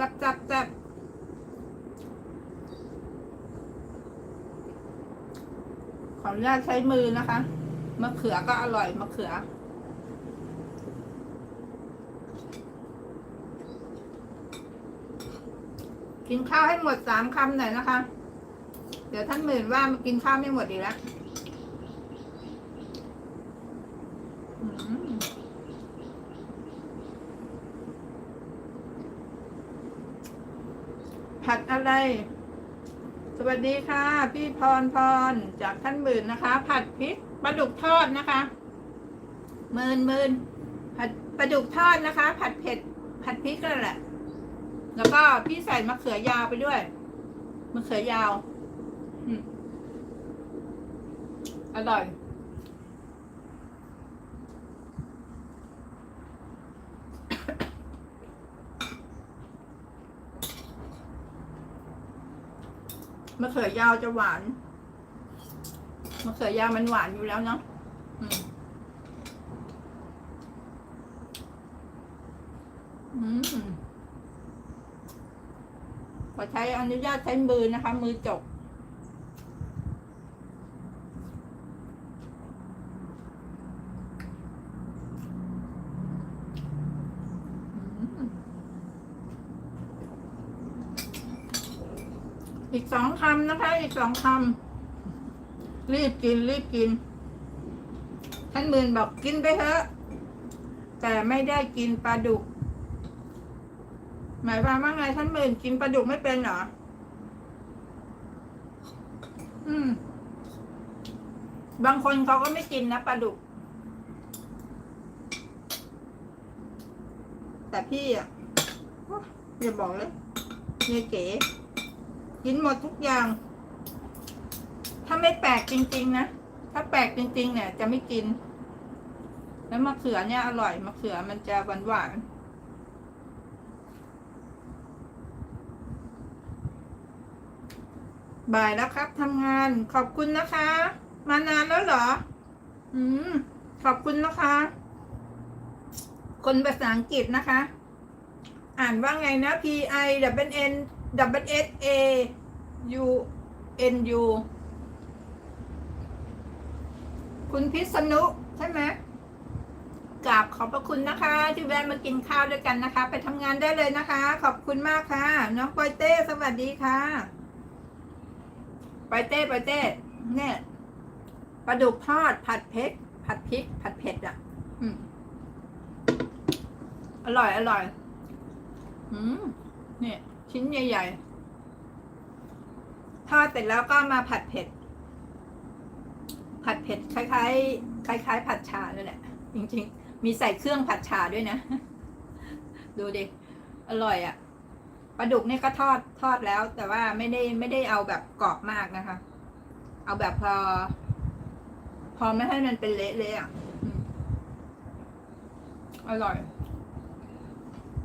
จับจับจับขออนุญาตใช้มือนะคะ มะเขือก็อร่อย มะเขือ กินข้าวให้หมดสามคำหน่อยนะคะ เดี๋ยวท่านหมื่นว่ามากินข้าวไม่หมดอีกแล้ว ผัดอะไร สวัสดีค่ะ พี่พรพรจากท่านหมื่นนะคะ ผัดพริกปลาดุกทอดนะคะหมื่นหมื่นผัดปลาดุกทอดนะคะ ผัดเผ็ด ผัดพริกนั่นแหละ แล้วก็พี่ใส่มะเขือยาวไปด้วยมะเขือยาวอร่อย มะเขือยาวจะหวานมะเขือยาวมันหวานอยู่แล้วเนาะอืมอืมขอใช้อนุญาตใช้มือนะคะ มือจก อีกสองคำนะคะ อีกสองคำรีบกิน รีบกิน ท่านหมื่นบอกกินไปเถอะแต่ไม่ได้กินปลาดุก หมายความว่าไงท่านหมื่นกินปลาดุกไม่เป็นเหรอ อืม บางคนเขาก็ไม่กินนะปลาดุก แต่พี่อะอย่าบอกเลยเฮียเก๋ กินหมดทุกอย่าง ถ้าไม่แปลกจริง ๆ นะ ถ้าแปลกจริง ๆ เนี่ย จะไม่กิน แล้วมะเขือเนี่ยอร่อยมะเขือมันจะหวานหวานๆบ่ายแล้วครับทำงานขอบคุณนะคะ มานานแล้วเหรอ อืม ขอบคุณนะคะ คนภาษาอังกฤษนะคะ อ่านว่าไงนะ P I W N W S A U N U คุณพิษณุใช่ไหมกราบขอบพระคุณนะคะ ที่แวะมากินข้าวด้วยกันนะคะ ไปทำงานได้เลยนะคะ ขอบคุณมากค่ะ น้องปอยเต้สวัสดีค่ะปอยเต้ปอยเต้เนี่ยปลาดุกทอดผัดเผ็ดผัดพริก ผัดเผ็ดอะ อืมอร่อย อร่อย อืมเนี่ย ชิ้นใหญ่ ๆ ทอดเสร็จแล้วก็มาผัดเผ็ด ผัดเผ็ดคล้าย ๆ คล้าย ๆ ผัดชาเลยแหละ จริง ๆ มีใส่เครื่องผัดชาด้วยนะ ดูดิ อร่อยอะ่ะปลาดุกเนี่ยก็ทอดทอดแล้ว แต่ว่าไม่ได้ไม่ได้เอาแบบกรอบมากนะคะ เอาแบบพอ พอไม่ให้มันเป็นเละเลยอะอืมอร่อย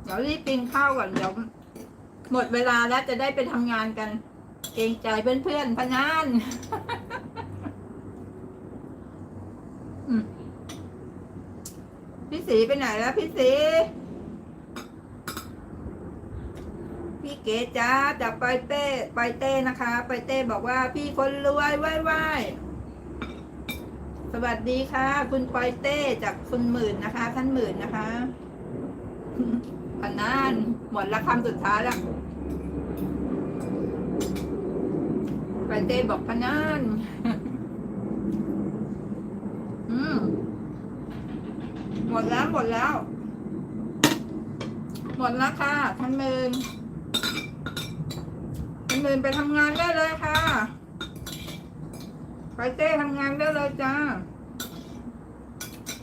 เดี๋ยวรีบกินข้าวก่อนเดี๋ยว หมดเวลาแล้วจะได้ไปทำงานกัน เกรงใจเพื่อนๆพนันอืมพี่สีไปไหนแล้วพี่สี พี่เก๋จ้าจากไปเต้ไปเต้นะคะ ไปเต้บอกว่าพี่คนรวยไหว้ไหวสวัสดีค่ะ คุณไปเต้จากคุณหมื่นนะคะ ท่านหมื่นนะคะ พนันหมดละคำสุดท้ายแล้วไปเต้บอกพนันอืมหมดแล้วหมดแล้ว หมดแล้วค่ะท่านหมื่นท่านหมื่นไปทำงานได้เลยค่ะไปเต้ทำงานได้เลยจ้า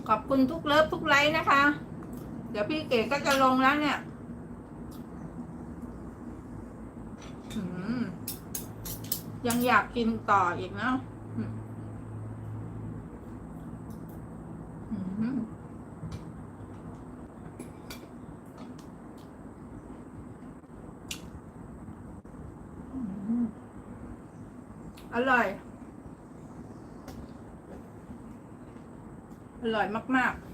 ขอบคุณทุกเลิฟทุกไลค์นะคะ เดี๋ยวพี่เก๋ก็จะลงแล้วเนี่ยยังอยากกินต่ออีกเนาะอืมอืมอืมอร่อย อร่อยมาก ๆ